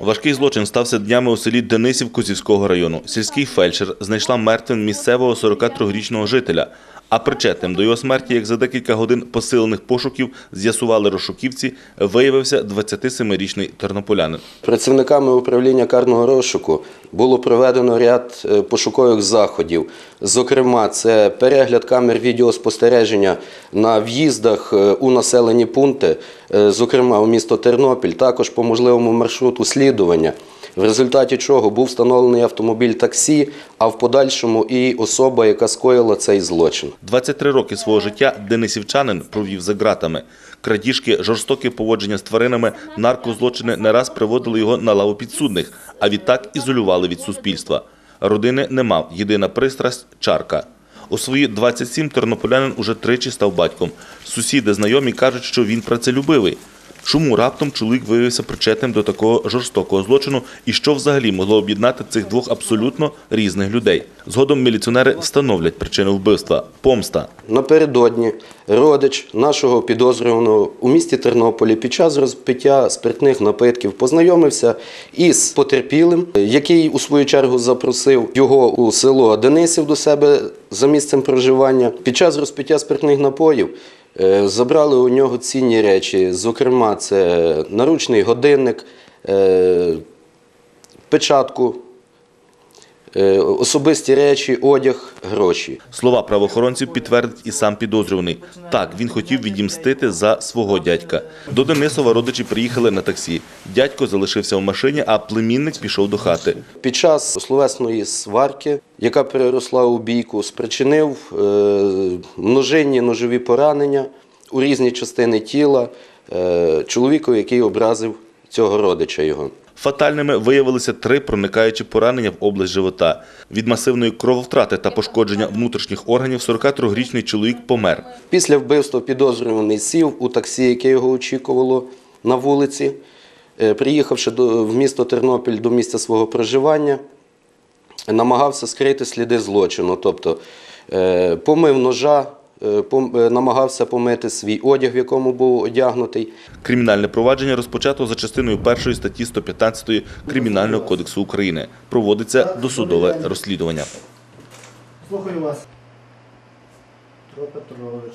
Важкий злочин стався днями у селі Денисів Козівського району. Сільський фельдшер знайшла мертвим місцевого 43-річного жителя. А причетним до його смерті, як за декілька годин посилених пошуків з'ясували розшуківці, виявився 27-річний тернополянин. Працівниками управління карного розшуку було проведено ряд е, пошукових заходів. Зокрема, це перегляд камер відеоспостереження на в'їздах е, у населені пункти, е, зокрема у місто Тернопіль, також по можливому маршруту слідування. В результаті чого був встановлений автомобіль таксі, а в подальшому і особа, яка скоїла цей злочин. 23 роки свого життя денисівчанин провів за ґратами. Крадіжки, жорстоке поводження з тваринами, наркозлочини не раз приводили його на лаву підсудних, а відтак ізолювали від суспільства. Родини не мав, єдина пристрасть – чарка. У свої 27 тернополянин уже тричі став батьком. Сусіди, знайомі кажуть, що він працелюбивий. Чому раптом чоловік виявився причетним до такого жорстокого злочину і що взагалі могло об'єднати цих двох абсолютно різних людей? Згодом міліціонери встановлять причину вбивства – помста. Напередодні родич нашого підозрюваного у місті Тернополі під час розпиття спиртних напитків познайомився із потерпілим, який у свою чергу запросив його у село Денисів до себе за місцем проживання. Під час розпиття спиртних напоїв забрали у нього цінні речі. Зокрема, це наручний годинник, е, печатку, е, особисті речі, одяг, гроші. Слова правоохоронців підтвердить і сам підозрюваний. Так, він хотів відімстити за свого дядька. До Денисова родичі приїхали на таксі. Дядько залишився в машині, а племінник пішов до хати. Під час словесної сварки, яка переросла у бійку, спричинив е, множинні ножові поранення у різні частини тіла е, чоловіку, який образив цього родича його. Фатальними виявилися три проникаючі поранення в область живота. Від масивної крововтрати та пошкодження внутрішніх органів 43-річний чоловік помер. Після вбивства підозрюваний сів у таксі, яке його очікувало на вулиці. Е, Приїхавши до, в місто Тернопіль до місця свого проживання, намагався скрити сліди злочину. Тобто е, помив ножа, намагався помити свій одяг, в якому був одягнутий. Кримінальне провадження розпочато за частиною першої статті 115 Кримінального кодексу України. Проводиться досудове розслідування. Слухаю вас. Петро Петрович.